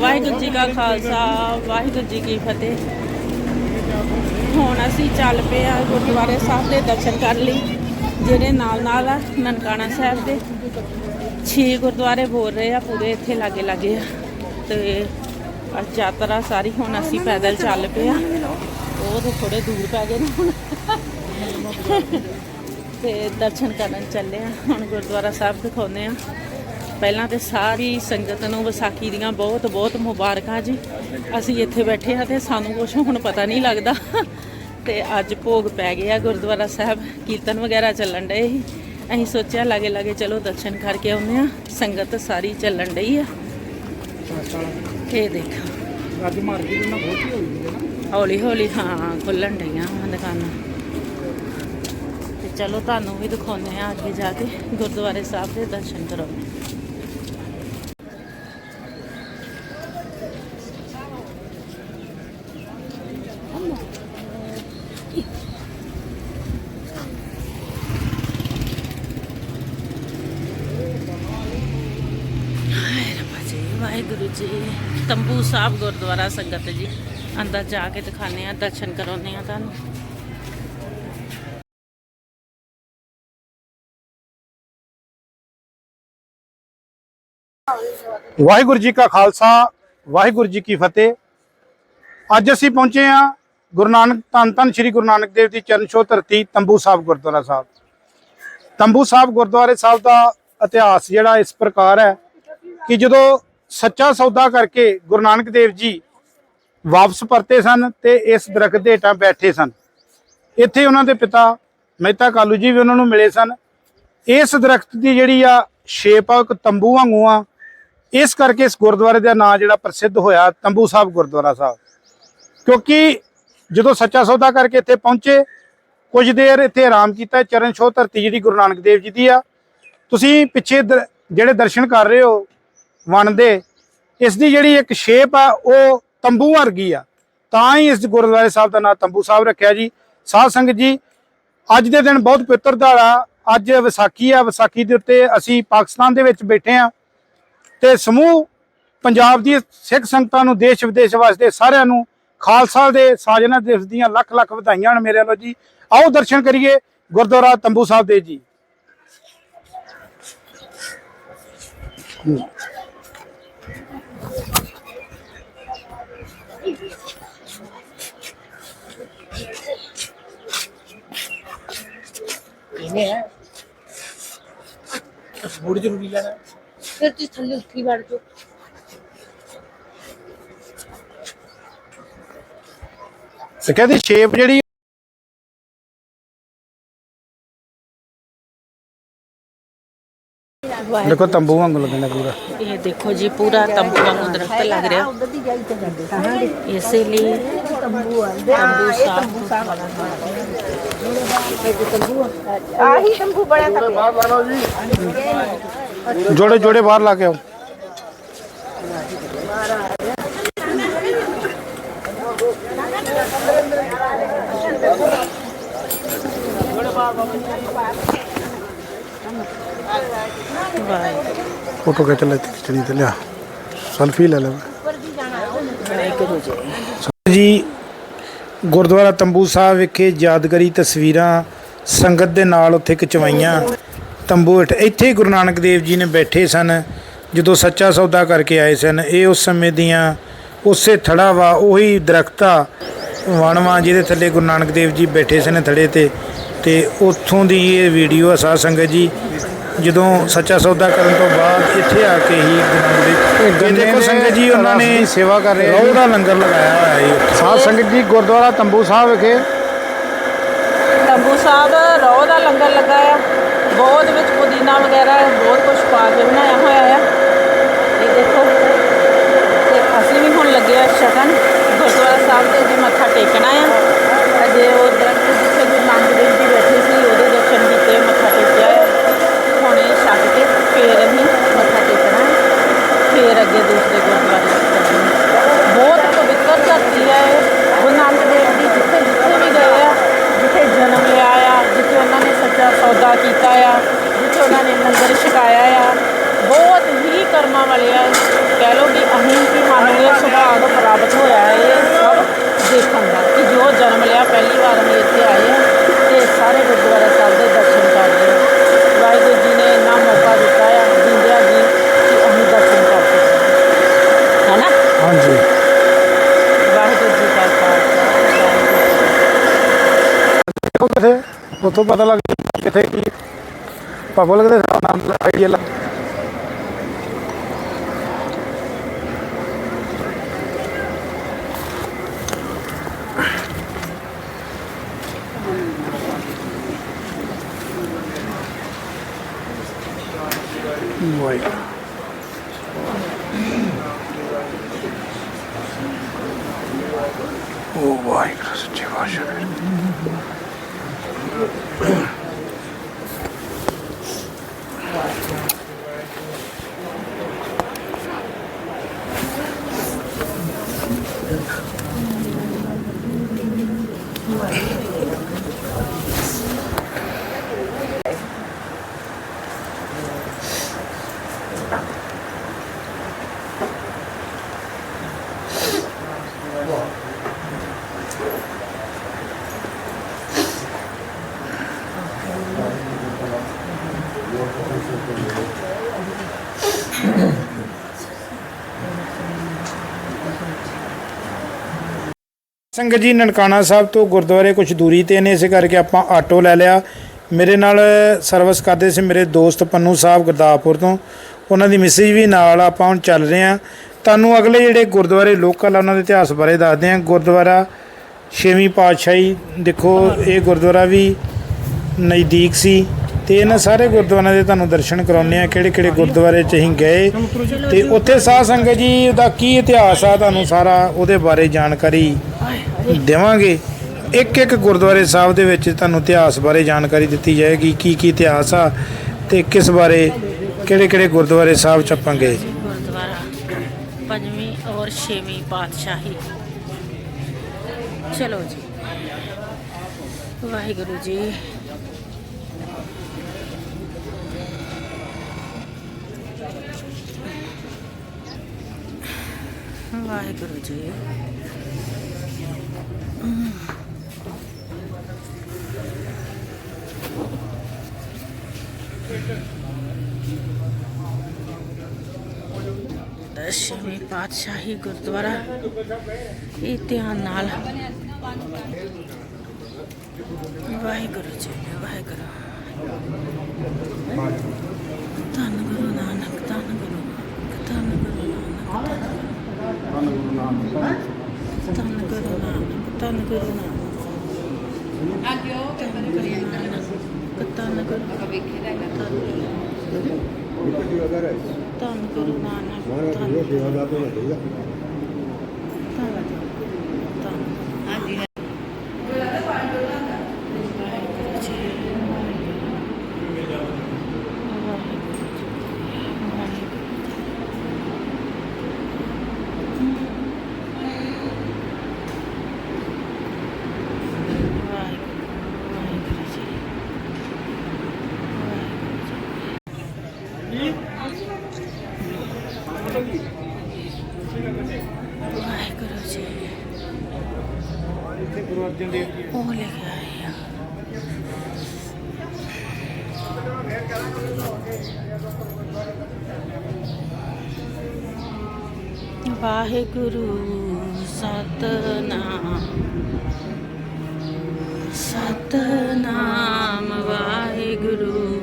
ਵਾਹਿਗੁਰੂ ਜੀ ਕਾ ਖਾਲਸਾ, ਵਾਹਿਗੁਰੂ ਜੀ ਕੀ ਫਤਿਹ। ਹੁਣ ਅਸੀਂ ਚੱਲ ਪਏ ਆ ਗੁਰਦੁਆਰੇ ਸਾਹਿਬ ਦੇ ਦਰਸ਼ਨ ਕਰਨ ਲਈ, ਜਿਹੜੇ ਨਾਲ ਨਾਲ ਆ ਨਨਕਾਣਾ ਸਾਹਿਬ ਦੇ। ਛੇ ਗੁਰਦੁਆਰੇ ਬੋਲ ਰਹੇ ਆ, ਪੂਰੇ ਇੱਥੇ ਲਾਗੇ ਲਾਗੇ ਆ। ਤੇ ਅੱਜ ਯਾਤਰਾ ਸਾਰੀ ਹੁਣ ਅਸੀਂ ਪੈਦਲ ਚੱਲ ਪਏ ਆ। ਉਹ ਤਾਂ ਥੋੜੇ ਦੂਰ ਪੈ ਗਏ ਨੇ ਹੁਣ। ਤੇ ਦਰਸ਼ਨ ਕਰਨ ਚੱਲੇ ਆ, ਹੁਣ ਗੁਰਦੁਆਰਾ ਸਾਹਿਬ ਦਿਖਾਉਂਦੇ ਆ। ਪਹਿਲਾਂ ਤੇ ਸਾਰੀ ਸੰਗਤ ਨੂੰ ਵਿਸਾਖੀ ਦੀਆਂ ਬਹੁਤ ਬਹੁਤ ਮੁਬਾਰਕਾਂ ਜੀ। ਅਸੀਂ ਇੱਥੇ ਬੈਠੇ ਆ ਤੇ ਸਾਨੂੰ ਕੁਝ ਹੁਣ ਪਤਾ ਨਹੀਂ ਲੱਗਦਾ। ਤੇ ਅੱਜ ਭੋਗ ਪੈ ਗਿਆ ਗੁਰਦੁਆਰਾ ਸਾਹਿਬ ਕੀਰਤਨ ਵਗੈਰਾ ਚੱਲਣ ਡਏ ਸੀ। ਅਸੀਂ ਸੋਚਿਆ ਲਾਗੇ ਲਾਗੇ ਚਲੋ ਦਰਸ਼ਨ ਕਰਕੇ ਆਉਂਦੇ ਆ ਸੰਗਤ ਸਾਰੀ ਚੱਲਣ ਡਈ ਆ। ਇਹ ਦੇਖੋ। ਅੱਜ ਮਾਰਕੀਟ ਨਾਲ ਬਹੁਤ ਹੀ ਹੋਈ ਹੈ ਨਾ। ਹੌਲੀ ਹੌਲੀ ਹਾਂ ਖੁੱਲਣ ਡਈਆਂ ਦੁਕਾਨਾਂ। ਤੇ ਚਲੋ ਤੁਹਾਨੂੰ ਵੀ ਦਿਖਾਉਂਦੇ ਆ ਅੱਗੇ ਜਾ ਕੇ ਗੁਰਦੁਆਰੇ ਸਾਹਿਬ ਦੇ ਦਰਸ਼ਨ ਕਰਾਉਂਦੇ ਹਾਏ ਰੱਬਾ ਜੀ ਵਾਹਿਗੁਰੂ ਜੀ, ਤੰਬੂ ਸਾਹਿਬ ਗੁਰਦੁਆਰਾ ਸੰਗਤ ਜੀ, ਅੰਦਰ ਜਾ ਕੇ ਦਿਖਾਣੇ ਆ ਦਰਸ਼ਨ ਕਰਾਉਂਦੇ ਆ ਤੁਹਾਨੂੰ। ਵਾਹਿਗੁਰੂ ਜੀ ਕਾ ਖਾਲਸਾ, ਵਾਹਿਗੁਰੂ ਜੀ ਕੀ ਫਤਿਹ। ਅੱਜ ਅਸੀਂ ਪਹੁੰਚੇ ਹਾਂ ਗੁਰੂ ਨਾਨਕ, ਧੰਨ ਧੰਨ ਸ੍ਰੀ ਗੁਰੂ ਨਾਨਕ ਦੇਵ ਦੀ ਚਰਨ ਛੋਹ ਧਰਤੀ, ਤੰਬੂ ਸਾਹਿਬ ਗੁਰਦੁਆਰਾ ਸਾਹਿਬ। ਤੰਬੂ ਸਾਹਿਬ ਗੁਰਦੁਆਰੇ ਸਾਹਿਬ ਦਾ ਇਤਿਹਾਸ ਜਿਹੜਾ ਇਸ ਪ੍ਰਕਾਰ ਹੈ ਕਿ ਜਦੋਂ ਸੱਚਾ ਸੌਦਾ ਕਰਕੇ ਗੁਰੂ ਨਾਨਕ ਦੇਵ ਜੀ ਵਾਪਸ ਪਰਤੇ ਸਨ ਤੇ ਇਸ ਦਰਖਤ ਦੇ ਹੇਠਾਂ ਬੈਠੇ ਸਨ। ਇੱਥੇ ਉਹਨਾਂ ਦੇ ਪਿਤਾ ਮਹਿਤਾ ਕਾਲੂ ਜੀ ਵੀ ਉਹਨਾਂ ਨੂੰ ਮਿਲੇ ਸਨ। ਇਸ ਦਰਖਤ ਦੀ ਜਿਹੜੀ ਆ ਸ਼ੇਪ ਆ ਇੱਕ ਤੰਬੂ ਵਾਂਗੂ ਆ। ਇਸ ਕਰਕੇ ਇਸ ਗੁਰਦੁਆਰੇ ਦਾ ਨਾਂ ਜਿਹੜਾ ਪ੍ਰਸਿੱਧ ਹੋਇਆ ਤੰਬੂ ਸਾਹਿਬ ਗੁਰਦੁਆਰਾ ਸਾਹਿਬ। ਕਿਉਂਕਿ ਜਦੋਂ ਸੱਚਾ ਸੌਦਾ ਕਰਕੇ ਇੱਥੇ ਪਹੁੰਚੇ, ਕੁਝ ਦੇਰ ਇੱਥੇ ਆਰਾਮ ਕੀਤਾ, ਚਰਨ ਛੋਹ ਧਰਤੀ ਜਿਹੜੀ ਗੁਰੂ ਨਾਨਕ ਦੇਵ ਜੀ ਦੀ ਆ। ਤੁਸੀਂ ਪਿੱਛੇ ਦਰ- ਜਿਹੜੇ ਦਰਸ਼ਨ ਕਰ ਰਹੇ ਹੋ ਵਣ ਇਸ ਦੀ ਜਿਹੜੀ ਇੱਕ ਸ਼ੇਪ ਆ, ਉਹ ਤੰਬੂ ਵਰਗੀ ਆ। ਤਾਂ ਹੀ ਇਸ ਗੁਰਦੁਆਰੇ ਸਾਹਿਬ ਦਾ ਨਾਮ ਤੰਬੂ ਸਾਹਿਬ ਰੱਖਿਆ ਜੀ। ਸਾਧ ਸੰਗਤ ਜੀ, ਅੱਜ ਦੇ ਦਿਨ ਬਹੁਤ ਪਵਿੱਤਰ ਦਿਹਾੜਾ ਅੱਜ ਵਿਸਾਖੀ ਆ, ਵਿਸਾਖੀ ਦੇ ਉੱਤੇ ਅਸੀਂ ਪਾਕਿਸਤਾਨ ਦੇ ਵਿੱਚ ਬੈਠੇ ਆ ਤੇ ਸਮੂਹ ਪੰਜਾਬ ਦੀ ਸਿੱਖ ਸੰਗਤਾਂ ਨੂੰ ਦੇਸ਼ ਵਿਦੇਸ਼ ਵਾਸਤੇ ਸਾਰਿਆਂ ਨੂੰ ਖਾਲਸਾ ਦੇ ਸਾਜਨਾ ਦਿਵਸ ਦੀਆਂ ਲੱਖ ਲੱਖ ਵਧਾਈਆਂ ਹਨ ਮੇਰੇ ਵੱਲੋਂ ਜੀ। ਆਓ ਦਰਸ਼ਨ ਕਰੀਏ ਗੁਰਦੁਆਰਾ ਤੰਬੂ ਸਾਹਿਬ ਦੇ ਜੀ। ਇਹਨੇ ਹੈ ਬੂੜ ਜ਼ਰੂਰੀ ਲੈਣਾ। ਫਿਰ ਤੁਸੀਂ ਥੱਲੇ ਉੱਠੀ ਵੜ ਜਾਓ। ਤੇ ਕਹਿੰਦੀ ਸ਼ੇਪ ਜਿਹੜੀ ਦੇਖੋ ਤੰਬੂ ਵਾਂਗੂ ਲੱਗਣਾ ਪੂਰਾ ਇਹ ਦੇਖੋ ਜੀ ਪੂਰਾ ਤੰਬੂ ਵਾਂਗੂ ਦਰਖਤ ਲੱਗ ਰਿਹਾ ਉਧਰ ਦੀ ਜਾਈ ਤੇ ਜਾਂਦੇ ਹਾਂ ਇਸੇ ਲਈ ਤੰਬੂ ਆਂਦੇ ਤੰਬੂ ਸਾਹਿਬ ਤੰਬੂ ਆਹੀ ਤੰਬੂ ਬੜਾ ਤਾਂ ਜੋੜੇ ਜੋੜੇ ਬਾਹਰ ਲਾ ਕੇ ਆਓ ਵਾਹਿਗੁਰੂ ਫੋਟੋ ਖਿੱਚ ਲੈ ਖਿੱਚਣੀ ਤੇ ਲਿਆ। ਸੈਲਫੀ ਲੈ ਲੈ ਜੀ, ਗੁਰਦੁਆਰਾ ਤੰਬੂ ਸਾਹਿਬ ਵਿਖੇ ਯਾਦਗਾਰੀ ਤਸਵੀਰਾਂ ਸੰਗਤ ਦੇ ਨਾਲ ਉੱਥੇ ਖਿਚਵਾਈਆਂ ਤੰਬੂ ਹੇਠ। ਇੱਥੇ ਹੀ ਗੁਰੂ ਨਾਨਕ ਦੇਵ ਜੀ ਨੇ ਬੈਠੇ ਸਨ, ਜਦੋਂ ਸੱਚਾ ਸੌਦਾ ਕਰਕੇ ਆਏ ਸਨ। ਇਹ ਉਸ ਸਮੇਂ ਦੀਆਂ ਉਸੇ ਥੜਾ ਵਾ, ਉਹੀ ਦਰਖਤਾ ਵਣਵਾ ਜਿਹਦੇ ਥੱਲੇ ਗੁਰੂ ਨਾਨਕ ਦੇਵ ਜੀ ਬੈਠੇ ਸਨ ਥੜੇ ਤੇ। ਤੇ ਉੱਥੋਂ ਦੀ ਇਹ ਵੀਡੀਓ ਆ ਸਾਧ ਸੰਗਤ ਜੀ ਜਦੋਂ ਸੱਚਾ ਸੌਦਾ ਕਰਨ ਤੋਂ ਬਾਅਦ ਇੱਥੇ ਆ ਕੇ ਹੀ ਦੇਖੋ ਸੰਗਤ ਜੀ ਉਹਨਾਂ ਨੇ ਸੇਵਾ ਕਰ ਰਹੇ ਰੋਹ ਦਾ ਲੰਗਰ ਲਗਾਇਆ ਹੋਇਆ ਹੈ ਸਾਧ ਸੰਗਤ ਜੀ ਗੁਰਦੁਆਰਾ ਤੰਬੂ ਸਾਹਿਬ ਵਿਖੇ। ਤੰਬੂ ਸਾਹਿਬ ਰੋਹ ਦਾ ਲੰਗਰ ਲੱਗਾ ਆ। ਬਹੁਤ ਵਿੱਚ ਪੁਦੀਨਾ ਵਗੈਰਾ ਬਹੁਤ ਕੁਝ ਪਾ ਕੇ ਬਣਾਇਆ ਹੋਇਆ ਆ। ਇਹ ਦੇਖੋ। ਤੇ ਅਸੀਂ ਵੀ ਹੁਣ ਲੱਗੇ ਆ ਸ਼ਗਨ। ਗੁਰਦੁਆਰਾ ਸਾਹਿਬ ਦੇ ਜੀ ਮੱਥਾ ਟੇਕਣਾ ਆ। ਅਜੇ ਉਹ ਫਿਰ ਅਸੀਂ ਮੱਥਾ ਟੇਕਣਾ, ਫਿਰ ਅੱਗੇ ਦੂਸਰੇ ਗੁਰਦੁਆਰੇ ਚੱਲਾਂਗੇ ਬਹੁਤ ਪਵਿੱਤਰ ਧਰਤੀ ਹੈ ਇਹ। ਗੁਰੂ ਨਾਨਕ ਦੇਵ ਜੀ ਜਿੱਥੇ ਜਿੱਥੇ ਵੀ ਗਏ ਆ, ਜਿੱਥੇ ਜਨਮ ਲਿਆ ਆ, ਜਿੱਥੇ ਉਹਨਾਂ ਨੇ ਸੱਚਾ ਸੌਦਾ ਕੀਤਾ ਆ, ਜਿੱਥੇ ਉਹਨਾਂ ਨੇ ਲੰਗਰ ਛਕਾਇਆ ਆ ਵਿੱਚ ਹੋਇਆ ਹੈ ਇਹ ਸਭ ਦੇਖਣ ਦਾ ਕਿ ਜੋ ਜਨਮ ਲਿਆ ਪਹਿਲੀ ਵਾਰ ਅਸੀਂ ਇੱਥੇ ਆਏ ਹਾਂ ਤੇ ਸਾਰੇ ਗੁਰਦੁਆਰਾ ਸਾਹਿਬ ਦੇ ਦਰਸ਼ਨ ਕਰਦੇ ਹਾਂ ਵਾਹਿਗੁਰੂ ਜੀ ਨੇ ਇੰਨਾ ਮੌਕਾ ਦਿੱਤਾ ਆ ਜਿੰਦਿਆਂ ਜੀ ਕਿ ਅਸੀਂ ਦਰਸ਼ਨ ਕਰ ਸਕੀਏ ਹੈ ਨਾ ਹਾਂਜੀ ਵਾਹਿਗੁਰੂ ਜੀ ਕਾ ਖਾਲਸਾ ਵਾਹਿਗੁਰੂ ਜੀ ਕੀ ਫਤਿਹ। ਉਹ ਕਿਥੇ ਉੱਥੋਂ ਪਤਾ ਲੱਗ ਜਾਂਦਾ ਕਿੱਥੇ ਕੀ ਪਬਲਿਕ ਦੇ ਹਿਸਾਬ ਨਾਲ ਆਈਡੀਆ ਲੱਗ ਵਾਹਿਗੁਰੂ ਉਹ ਵਾਹਿਗੁਰੂ ਸੱਚੇ ਪਾਤਸ਼ਾਹ ਸੰਗਤ ਜੀ, ਨਨਕਾਣਾ ਸਾਹਿਬ ਤੋਂ ਗੁਰਦੁਆਰੇ ਕੁਝ ਦੂਰੀ ਤੇ ਨੇ, ਇਸੇ ਕਰਕੇ ਆਪਾਂ ਆਟੋ ਲੈ ਲਿਆ। ਮੇਰੇ ਨਾਲ ਸਰਵਿਸ ਕਰਦੇ ਸੀ ਮੇਰੇ ਦੋਸਤ ਪੰਨੂ ਸਾਹਿਬ ਗੁਰਦਾਸਪੁਰ ਤੋਂ। ਉਹਨਾਂ ਦੀ ਮੈਸੇਜ ਵੀ ਨਾਲ ਆਪਾਂ ਹੁਣ ਚੱਲ ਰਹੇ ਆ ਤੁਹਾਨੂੰ ਅਗਲੇ ਜਿਹੜੇ ਗੁਰਦੁਆਰੇ ਲੋਕਲ ਆ, ਉਹਨਾਂ ਦੇ ਇਤਿਹਾਸ ਬਾਰੇ ਦੱਸਦੇ ਆ ਗੁਰਦੁਆਰਾ ਛੇਵੀਂ ਪਾਤਸ਼ਾਹੀ, ਦੇਖੋ, ਇਹ ਗੁਰਦੁਆਰਾ ਵੀ ਨਜ਼ਦੀਕ ਸੀ ਤੇ ਇਹਨਾਂ ਸਾਰੇ ਗੁਰਦੁਆਰਿਆਂ ਦੇ ਤੁਹਾਨੂੰ ਦਰਸ਼ਨ ਕਰਾਉਂਦੇ ਆ ਕਿਹੜੇ ਕਿਹੜੇ ਗੁਰਦੁਆਰੇ ਚ ਅਸੀਂ ਗਏ। ਤੇ ਉੱਥੇ ਸਾਧ ਸੰਗਤ ਜੀ ਦਾ ਕੀ ਇਤਿਹਾਸ ਆ, ਤੁਹਾਨੂੰ ਸਾਰਾ ਉਹਦੇ ਬਾਰੇ ਜਾਣਕਾਰੀ ਦੇਵਾਂਗੇ। ਇੱਕ ਇੱਕ ਗੁਰਦੁਆਰੇ ਸਾਹਿਬ ਦੇ ਵਿੱਚ ਤੁਹਾਨੂੰ ਇਤਿਹਾਸ ਬਾਰੇ ਜਾਣਕਾਰੀ ਦਿੱਤੀ ਜਾਏਗੀ ਕੀ ਕੀ ਇਤਿਹਾਸ ਆ ਤੇ ਕਿਸ ਬਾਰੇ ਕਿਹੜੇ ਕਿਹੜੇ ਗੁਰਦੁਆਰੇ ਸਾਹਿਬ ਚ ਆਪਾਂ ਗਏ ਗੁਰਦੁਆਰਾ ਪੰਜਵੀਂ ਔਰ ਛੇਵੀਂ ਪਾਤਸ਼ਾਹੀ। ਚਲੋ ਜੀ। ਵਾਹਿਗੁਰੂ ਜੀ। ਵਾਹਿਗੁਰੂ ਜੀ। ਦਸ਼ਮੀ ਬਾਦਸ਼ਾਹੀ ਗੁਰਦੁਆਰਾ। ਇਹ ਧਿਆਨ ਨਾਲ। ਵਾਹਿਗੁਰੂ ਜੀ ਵਾਹਿਗੁਰੂ। ਧੰਨ ਗੁਰੂ ਨਾਨਕ, ਧੰਨ ਗੁਰੂ ਨਾਨਕ, ਧੰਨ ਗੁਰੂ ਨਾਨਕ, ਧੰਨ ਗੁਰੂ ਨਾਨਕ। ਧੰਨ ਗੁਰੂ ਨਾਨਕ, ਧੰਨ ਗੁਰੂ ਨਾਨਕ। ਧੰਨ ਗੁਰੂ ਧੰਨ ਗੁਰੂ ਨਾਨਕ ਧੰਨ ਧੰਨ ਹਾਂਜੀ ਵਾਹਿਗੁਰੂ ਗੁਰੂ ਅਰਜਨ ਉਹ ਲਿਖਿਆ ਹੈ ਵਾਹਿਗੁਰੂ ਸਤਨਾਮ। ਸਤਨਾਮ ਵਾਹਿਗੁਰੂ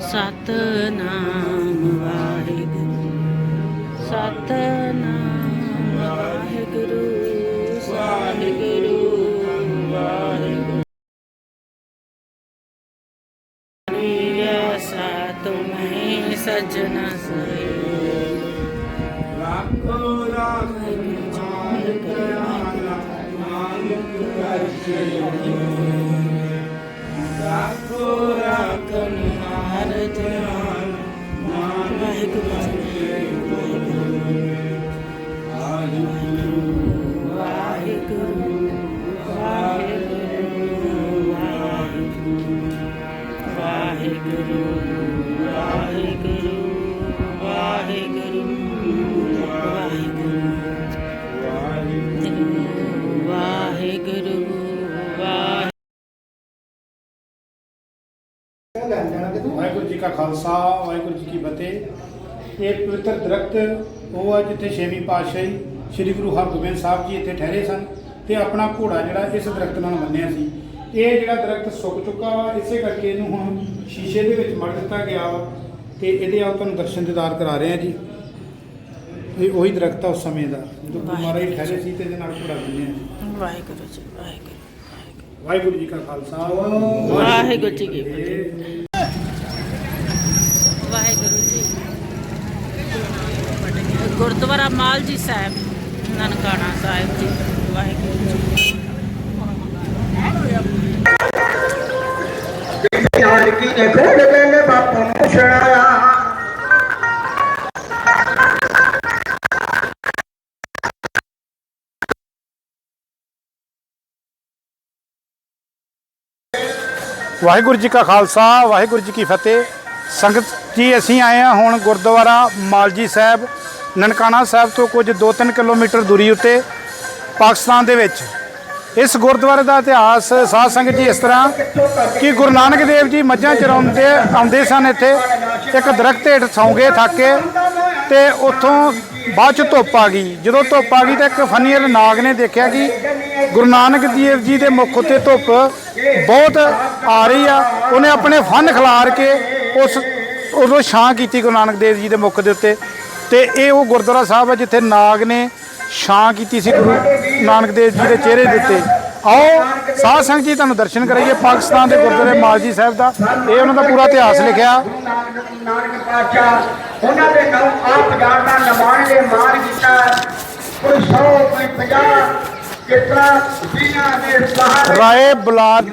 ਸਤਨਾਮ ਵਾਹਿਗੁਰੂ। ਸਤਨਾਮ 感觉 ਖਾਲਸਾ ਵਾਹਿਗੁਰੂ ਜੀ ਕੀ ਫਤਿਹ। ਇਹ ਪਵਿੱਤਰ ਦਰਖਤ ਉਹ ਆ ਜਿੱਥੇ ਛੇਵੀਂ ਪਾਤਸ਼ਾਹੀ ਸ੍ਰੀ ਗੁਰੂ ਹਰਗੋਬਿੰਦ ਸਾਹਿਬ ਜੀ ਇੱਥੇ ਠਹਿਰੇ ਸਨ ਤੇ ਆਪਣਾ ਘੋੜਾ ਜਿਹੜਾ ਇਸ ਦਰਖਤ ਨਾਲ ਬੰਨਿਆ ਸੀ। ਇਹ ਜਿਹੜਾ ਦਰਖਤ ਸੁੱਕ ਚੁੱਕਾ ਵਾ ਇਸੇ ਕਰਕੇ ਇਹਨੂੰ ਹੁਣ ਸ਼ੀਸ਼ੇ ਦੇ ਵਿੱਚ ਮੜ ਦਿੱਤਾ ਗਿਆ ਵਾ ਤੇ ਇਹਦੇ ਆਓ ਤੁਹਾਨੂੰ ਦਰਸ਼ਨ ਦਿਦਾਰ ਕਰਾ ਰਹੇ ਆ ਜੀ। ਇਹ ਉਹੀ ਦਰਖਤ ਆ ਉਸ ਸਮੇਂ ਦਾ ਜਦੋਂ ਗੁਰੂ ਮਹਾਰਾਜ ਜੀ ਠਹਿਰੇ ਸੀ ਤੇ ਇਹਦੇ ਨਾਲ ਘੋੜਾ ਬੰਨਿਆ ਸੀ। ਵਾਹਿਗੁਰੂ ਜੀ ਵਾਹਿਗੁਰੂ ਵਾਹਿਗੁਰੂ ਜੀ ਕਾ ਖਾਲਸਾ। ਵਾਹਿਗੁਰੂ ਜੀ ਕੀ ਫਤਿਹ ਵਾਹਿਗੁਰੂ ਜੀ ਗੁਰਦੁਆਰਾ ਜੀ ਸਾਹਿਬ, ਨਨਕਾਣਾ ਸਾਹਿਬ ਜੀ, ਵਾਹਿਗੁਰੂ ਜੀ ਜਾਨਕੀ ਨੇ ਖੋੜ ਲੈਨੇ ਬਾਪੂ ਨੂੰ ਛੜਾਇਆ ਵਾਹਿਗੁਰੂ ਜੀ ਕਾ ਖਾਲਸਾ, ਵਾਹਿਗੁਰੂ ਜੀ ਕੀ ਫਤਿਹ। ਸੰਗਤ ਜੀ, ਅਸੀਂ ਆਏ ਹਾਂ ਹੁਣ ਗੁਰਦੁਆਰਾ ਮਾਲਜੀ ਸਾਹਿਬ ਨਨਕਾਣਾ ਸਾਹਿਬ ਤੋਂ ਕੁਝ 2-3 ਕਿਲੋਮੀਟਰ ਦੂਰੀ ਉੱਤੇ ਪਾਕਿਸਤਾਨ ਦੇ ਵਿੱਚ। ਇਸ ਗੁਰਦੁਆਰੇ ਦਾ ਇਤਿਹਾਸ ਸਾਧ ਸੰਗਤ ਜੀ ਇਸ ਤਰ੍ਹਾਂ ਕਿ ਗੁਰੂ ਨਾਨਕ ਦੇਵ ਜੀ ਮੱਝਾਂ ਚਰਾਉਂਦੇ, ਆਉਂਦੇ ਸਨ ਇੱਥੇ। ਇੱਕ ਦਰਖਤ ਹੇਠ ਸੌਂਗੇ ਥੱਕ ਕੇ ਤੇ ਉੱਥੋਂ ਬਾਅਦ ਚ ਧੁੱਪ ਆ ਗਈ। ਜਦੋਂ ਧੁੱਪ ਆ ਗਈ ਤਾਂ ਇੱਕ ਫਨੀਅਰ ਨਾਗ ਨੇ ਦੇਖਿਆ ਕਿ ਗੁਰੂ ਨਾਨਕ ਦੇਵ ਜੀ ਦੇ ਮੁਖ ਉੱਤੇ ਧੁੱਪ ਬਹੁਤ ਆ ਰਹੀ ਆ। ਉਹਨੇ ਆਪਣੇ ਫਨ ਖਿਲਾਰ ਕੇ ਉਸ, ਉਦੋਂ ਛਾਂ ਕੀਤੀ ਗੁਰੂ ਨਾਨਕ ਦੇਵ ਜੀ ਦੇ ਮੁਖ ਦੇ ਉੱਤੇ। ਤੇ ਇਹ ਉਹ ਗੁਰਦੁਆਰਾ ਸਾਹਿਬ ਹੈ ਜਿੱਥੇ ਨਾਗ ਨੇ ਛਾਂ ਕੀਤੀ ਸੀ ਗੁਰੂ ਨਾਨਕ ਦੇਵ ਜੀ ਦੇ ਚਿਹਰੇ ਦੇ ਉੱਤੇ। ਆਓ, ਸਾਧ ਸੰਗਤ ਜੀ ਤੁਹਾਨੂੰ ਦਰਸ਼ਨ ਕਰਾਈਏ ਪਾਕਿਸਤਾਨ ਦੇ ਗੁਰਦੁਆਰੇ ਮਾਲਜੀ ਸਾਹਿਬ ਦਾ। ਇਹ ਉਹਨਾਂ ਦਾ ਪੂਰਾ ਇਤਿਹਾਸ ਲਿਖਿਆ। ਨਾਨਕ ਪਾਤਸ਼ਾਹ ਉਹਨਾਂ ਦੇ ਨਾਲ ਆਪ ਜਾਣਦਾ ਨਮਾਨ ਦੇ ਮਾਰ ਕੀਤਾ। ਕੋਈ 100 ਕੋਈ 50 ਰਾਏ ਬਲਾਰ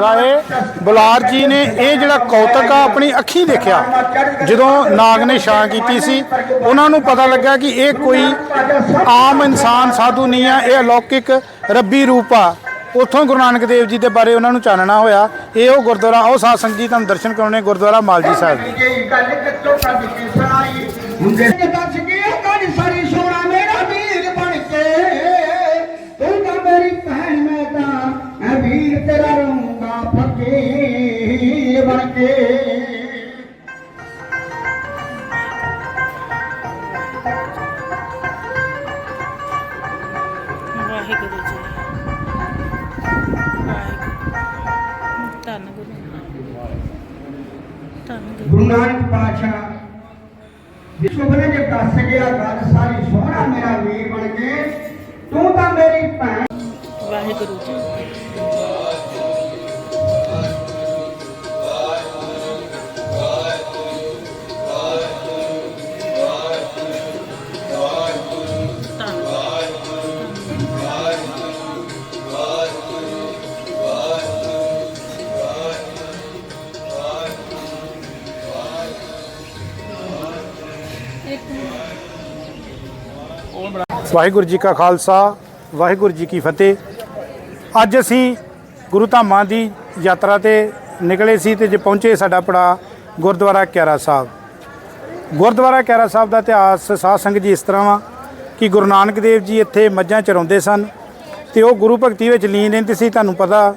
ਰਾਏ ਬਲਾਰ ਜੀ ਨੇ ਇਹ ਜਿਹੜਾ ਕੌਤਕ ਆ ਆਪਣੀ ਅੱਖੀਂ ਦੇਖਿਆ। ਜਦੋਂ ਨਾਗ ਨੇ ਛਾਂ ਕੀਤੀ ਸੀ ਉਹਨਾਂ ਨੂੰ ਪਤਾ ਲੱਗਾ ਕਿ ਇਹ ਕੋਈ ਆਮ ਇਨਸਾਨ ਸਾਧੂ ਨਹੀਂ ਆ ਇਹ ਅਲੌਕਿਕ ਰੱਬੀ ਰੂਪ ਆ। ਉੱਥੋਂ ਗੁਰੂ ਨਾਨਕ ਦੇਵ ਜੀ ਦੇ ਬਾਰੇ ਉਹਨਾਂ ਨੂੰ ਚਾਨਣਾ ਹੋਇਆ। ਇਹ ਉਹ ਗੁਰਦੁਆਰਾ ਉਹ ਸਾਧ ਸੰਗਤ ਜੀ ਤੁਹਾਨੂੰ ਦਰਸ਼ਨ ਕਰਾਉਣੇ ਗੁਰਦੁਆਰਾ ਮਾਲਜੀ ਸਾਹਿਬ। ਦੇ ਨਾਨਕ ਪਾਤਸ਼ਾਹ। ਵਿਸ਼ਵਬਨੇ ਜੇ ਦੱਸ ਗਿਆ, ਗੱਲ ਸਾਰੀ ਸੋਹਣਾ ਮੇਰਾ ਵੀਰ ਬਣ ਕੇ, ਤੂੰ ਤਾਂ ਮੇਰੀ ਭੈਣ ਵਾਹਿਗੁਰੂ ਜੀ। ਵਾਹਿਗੁਰੂ ਜੀ ਕਾ ਖਾਲਸਾ, ਵਾਹਿਗੁਰੂ ਜੀ ਕੀ ਫਤਿਹ। ਅੱਜ ਅਸੀਂ ਗੁਰੂ ਧਾਮਾਂ ਦੀ ਯਾਤਰਾ ਤੇ ਨਿਕਲੇ ਸੀ ਤੇ ਜੇ ਪਹੁੰਚੇ ਸਾਡਾ ਪੜਾ ਗੁਰਦੁਆਰਾ ਕਿਆਰਾ ਸਾਹਿਬ। ਗੁਰਦੁਆਰਾ ਕਿਆਰਾ ਸਾਹਿਬ ਦਾ ਇਤਿਹਾਸ, ਸਾਧ ਸੰਗਤ ਜੀ ਇਸ ਤਰ੍ਹਾਂ ਵਾ ਕਿ ਗੁਰੂ ਨਾਨਕ ਦੇਵ ਜੀ ਇੱਥੇ ਮੱਝਾਂ ਚਰਾਉਂਦੇ ਸਨ ਤੇ ਉਹ ਗੁਰੂ ਭਗਤੀ ਵਿੱਚ ਲੀਨ ਰਹਿੰਦੇ ਸੀ। ਤੁਹਾਨੂੰ ਪਤਾ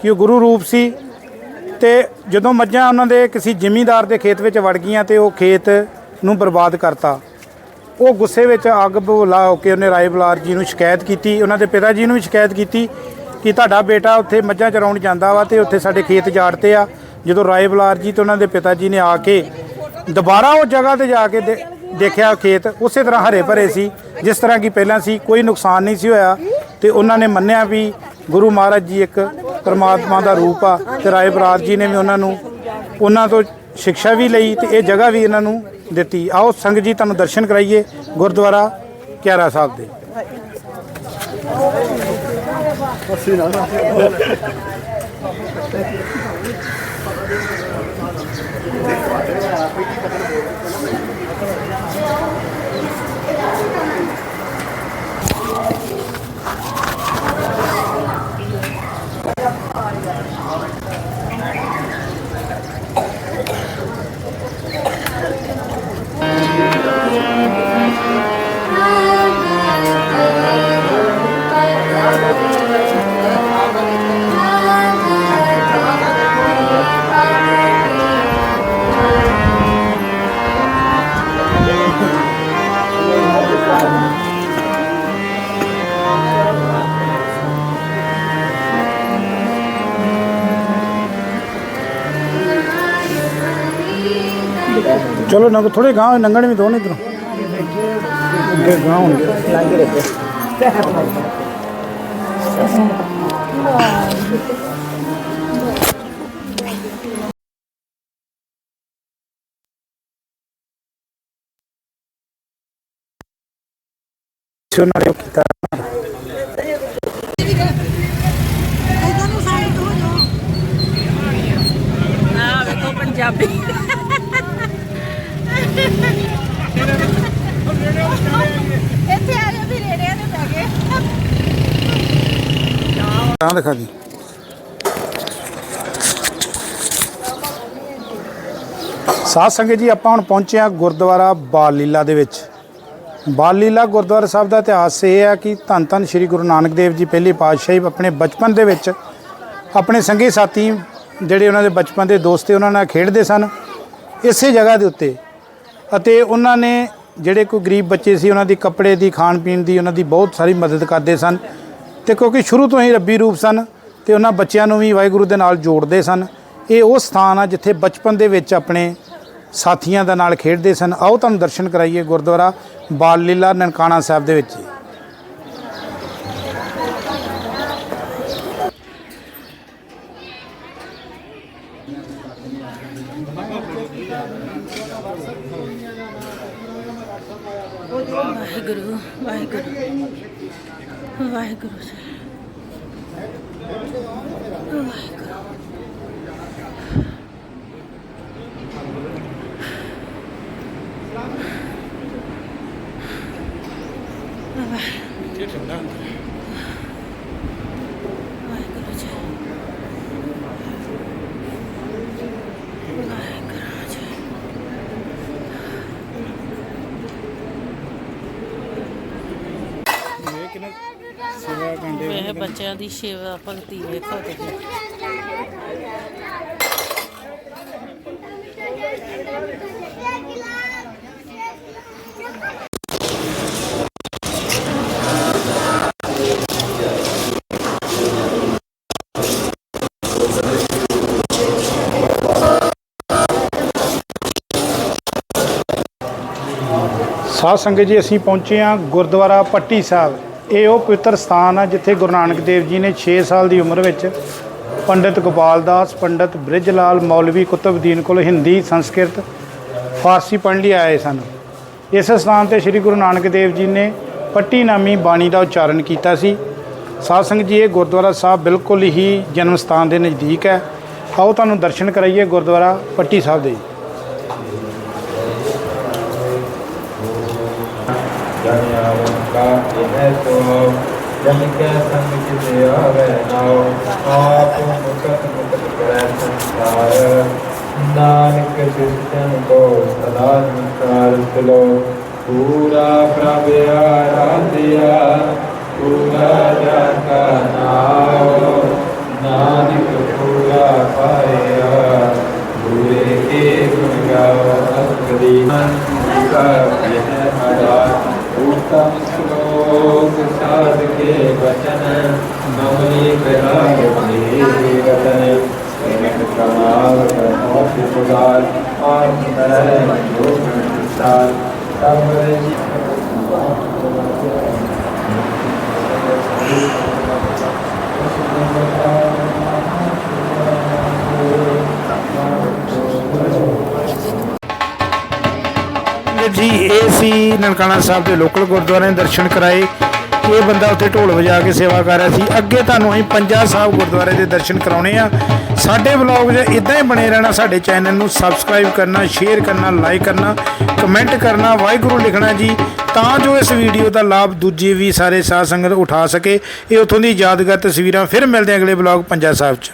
ਕਿ ਉਹ ਗੁਰੂ ਰੂਪ ਸੀ ਤੇ ਜਦੋਂ ਮੱਝਾਂ ਉਹਨਾਂ ਦੇ ਕਿਸੇ ਜ਼ਿਮੀਂਦਾਰ ਦੇ ਖੇਤ ਵਿੱਚ ਵੜ ਗਈਆਂ ਤੇ ਉਹ ਖੇਤ ਨੂੰ ਬਰਬਾਦ ਕਰਤਾ। ਉਹ ਗੁੱਸੇ ਵਿੱਚ ਅੱਗ ਬੁਲਾ ਹੋ ਕੇ ਉਹਨੇ ਰਾਏ ਬਲਾਰ ਜੀ ਨੂੰ ਸ਼ਿਕਾਇਤ ਕੀਤੀ, ਉਹਨਾਂ ਦੇ ਪਿਤਾ ਜੀ ਨੂੰ ਵੀ ਸ਼ਿਕਾਇਤ ਕੀਤੀ ਕਿ ਤੁਹਾਡਾ ਬੇਟਾ ਉੱਥੇ ਮੱਝਾਂ ਚਰਾਉਣ ਜਾਂਦਾ ਵਾ ਤੇ ਉੱਥੇ ਸਾਡੇ ਖੇਤ ਜਾੜਤੇ ਆ। ਜਦੋਂ ਰਾਏ ਬਲਾਰ ਜੀ ਤੇ ਉਹਨਾਂ ਦੇ ਪਿਤਾ ਜੀ ਨੇ ਆ ਕੇ ਦੁਬਾਰਾ ਉਹ ਜਗ੍ਹਾ ਤੇ ਜਾ ਕੇ ਦੇ- ਦੇਖਿਆ ਖੇਤ, ਉਸੇ ਤਰ੍ਹਾਂ ਹਰੇ ਭਰੇ ਸੀ, ਜਿਸ ਤਰ੍ਹਾਂ ਕਿ ਪਹਿਲਾਂ ਸੀ, ਕੋਈ ਨੁਕਸਾਨ ਨਹੀਂ ਸੀ ਹੋਇਆ ਤੇ ਉਹਨਾਂ ਨੇ ਮੰਨਿਆ ਵੀ ਗੁਰੂ ਮਹਾਰਾਜ ਜੀ ਇੱਕ ਪਰਮਾਤਮਾ ਦਾ ਰੂਪ ਆ ਤੇ ਰਾਏ ਬਲਾਰ ਜੀ ਨੇ ਵੀ ਉਹਨਾਂ ਨੂੰ ਉਹਨਾਂ ਤੋਂ ਸਿੱਖਿਆ ਵੀ ਲਈ ਤੇ ਇਹ ਜਗ੍ਹਾ ਵੀ ਇਹਨਾਂ ਨੂੰ ਦਿੱਤੀ। ਆਓ ਸੰਗ ਜੀ ਤੁਹਾਨੂੰ ਦਰਸ਼ਨ ਕਰਾਈਏ ਗੁਰਦੁਆਰਾ ਕਿਆਰਾ ਸਾਹਿਬ ਦੇ। ਚਲੋ ਨਾ ਥੋੜੇ ਗਾਂ ਨੰਗਣ ਵੀ ਦੋ ਨਹੀਂ ਇਧਰੋਂ। ਅੱਗੇ ਗਾਂ ਹੋਣਗੇ ਉਹਨਾਂ ਨੇ ਉਹ ਕੀਤਾ। ਪੰਜਾਬੀ ਇੱਥੇ ਆ ਜਾ ਵੀ ਰੇੜਿਆਂ ਤੇ ਬਹਿ ਗਏ ਤਾਂ ਦਿਖਾ ਦੀ। ਸਾਧ ਸੰਗਤ ਜੀ, ਆਪਾਂ ਹੁਣ ਪਹੁੰਚੇ ਹਾਂ ਗੁਰਦੁਆਰਾ ਬਾਲ ਲੀਲਾ ਦੇ ਵਿੱਚ। ਬਾਲ ਲੀਲਾ ਗੁਰਦੁਆਰਾ ਸਾਹਿਬ ਦਾ ਇਤਿਹਾਸ ਇਹ ਹੈ ਕਿ ਧੰਨ ਧੰਨ ਸ੍ਰੀ ਗੁਰੂ ਨਾਨਕ ਦੇਵ ਜੀ ਪਹਿਲੇ ਪਾਤਸ਼ਾਹੀ ਆਪਣੇ ਬਚਪਨ ਦੇ ਵਿੱਚ ਆਪਣੇ ਸੰਗੀ ਸਾਥੀ ਜਿਹੜੇ ਉਹਨਾਂ ਦੇ ਬਚਪਨ ਦੇ ਦੋਸਤ ਤੇ ਉਹਨਾਂ ਨਾਲ ਖੇਡਦੇ ਸਨ। ਇਸੇ ਜਗ੍ਹਾ ਦੇ ਉੱਤੇ ਅਤੇ ਉਹਨਾਂ ਨੇ ਜਿਹੜੇ ਕੋਈ ਗਰੀਬ ਬੱਚੇ ਸੀ, ਉਹਨਾਂ ਦੀ ਕੱਪੜੇ ਦੀ ਖਾਣ ਪੀਣ ਦੀ, ਉਹਨਾਂ ਦੀ ਬਹੁਤ ਸਾਰੀ ਮਦਦ ਕਰਦੇ ਸਨ। ਤੇ ਕਿਉਂਕਿ ਸ਼ੁਰੂ ਤੋਂ ਹੀ ਰੱਬੀ ਰੂਪ ਸਨ ਤੇ ਉਹਨਾਂ ਬੱਚਿਆਂ ਨੂੰ ਵੀ ਵਾਹਿਗੁਰੂ ਦੇ ਨਾਲ ਜੋੜਦੇ ਸਨ। ਇਹ ਉਹ ਸਥਾਨ ਆ ਜਿੱਥੇ ਬਚਪਨ ਦੇ ਵਿੱਚ ਆਪਣੇ ਸਾਥੀਆਂ ਦੇ ਨਾਲ ਖੇਡਦੇ ਸਨ। ਆਓ ਤੁਹਾਨੂੰ ਦਰਸ਼ਨ ਕਰਾਈਏ ਗੁਰਦੁਆਰਾ ਬਾਲ ਲੀਲਾ ਨਨਕਾਣਾ ਸਾਹਿਬ ਦੇ ਵਿੱਚ। ਵਾਹਿਗੁਰੂ ਵਾਹਿਗੁਰੂ। ਵਾਹਿਗੁਰੂ। ਵੇਖ ਬੱਚਿਆਂ ਦੀ ਸੇਵਾ ਭਗਤੀ ਵੇਖੋ ਤੁਸੀਂ। ਸਾਧ ਸੰਗਤ ਜੀ, ਅਸੀਂ ਪਹੁੰਚੇ ਹਾਂ ਗੁਰਦੁਆਰਾ ਪੱਟੀ ਸਾਹਿਬ। ਇਹ ਉਹ ਪਵਿੱਤਰ ਸਥਾਨ ਆ ਜਿੱਥੇ ਗੁਰੂ ਨਾਨਕ ਦੇਵ ਜੀ ਨੇ 6 ਸਾਲ ਦੀ ਉਮਰ ਵਿੱਚ ਪੰਡਿਤ ਗੋਪਾਲ ਦਾਸ, ਪੰਡਿਤ ਬ੍ਰਿਜ ਲਾਲ ਮੌਲਵੀ ਕੁਤਬਦੀਨ ਕੋਲ ਹਿੰਦੀ ਸੰਸਕ੍ਰਿਤ, ਫਾਰਸੀ ਪੜ੍ਹਨ ਲਈ ਆਏ ਸਨ। ਇਸ ਸਥਾਨ ਤੇ ਸ੍ਰੀ ਗੁਰੂ ਨਾਨਕ ਦੇਵ ਜੀ ਨੇ ਪੱਟੀ ਨਾਮੀ ਬਾਣੀ ਦਾ ਉਚਾਰਨ ਕੀਤਾ ਸੀ। ਸਾਧ ਸੰਗਤ ਜੀ, ਇਹ ਗੁਰਦੁਆਰਾ ਸਾਹਿਬ ਬਿਲਕੁਲ ਹੀ ਜਨਮ ਸਥਾਨ ਦੇ ਨਜ਼ਦੀਕ ਹੈ। ਆਓ ਤੁਹਾਨੂੰ ਦਰਸ਼ਨ ਕਰਾਈਏ ਗੁਰਦੁਆਰਾ ਪੱਟੀ ਸਾਹਿਬ ਦੇ। का इन्हें तो जन के संग किसे आवे नाओ आप मुकत मुकत करे संसार नानक शिष्यन को सदा नमस्कार चलो पूरा प्रभ आराध्या पूरा जाता नाओ नानक पूरा पाया पूरे के गुण गाओ अग्री का यह हरा उत्तम श्लोक साध के वचन नमनी वचन सुधार और तरह योग तब ਇਹ ਸੀ ਨਨਕਾਣਾ ਸਾਹਿਬ ਦੇ ਲੋਕਲ ਗੁਰਦੁਆਰੇ ਦੇ ਦਰਸ਼ਨ ਕਰਾਏ। ਇਹ ਬੰਦਾ ਉੱਥੇ ਢੋਲ ਵਜਾ ਕੇ ਸੇਵਾ ਕਰ ਰਿਹਾ ਸੀ। ਅੱਗੇ ਤੁਹਾਨੂੰ ਅਸੀਂ ਪੰਜਾ ਸਾਹਿਬ ਗੁਰਦੁਆਰੇ ਦੇ ਦਰਸ਼ਨ ਕਰਾਉਣੇ ਆ। ਸਾਡੇ ਵਲੌਗ 'ਚ ਇਦਾਂ ਹੀ ਬਣੇ ਰਹਿਣਾ ਸਾਡੇ ਚੈਨਲ ਨੂੰ। ਸਬਸਕ੍ਰਾਈਬ ਕਰਨਾ ਸ਼ੇਅਰ ਕਰਨਾ ਲਾਈਕ ਕਰਨਾ ਕਮੈਂਟ ਕਰਨਾ, ਵਾਹਿਗੁਰੂ ਲਿਖਣਾ ਜੀ। ਤਾਂ ਜੋ ਇਸ ਵੀਡੀਓ ਦਾ ਲਾਭ ਦੂਜੇ ਵੀ ਸਾਰੇ ਸਾਧ ਸੰਗਤ ਉਠਾ ਸਕੇ। ਇਹ ਉੱਥੋਂ ਦੀ ਯਾਦਗਾਰ ਤਸਵੀਰਾਂ। ਫਿਰ ਮਿਲਦੇ ਅਗਲੇ ਵਲੌਗ ਪੰਜਾ ਸਾਹਿਬ 'ਚ।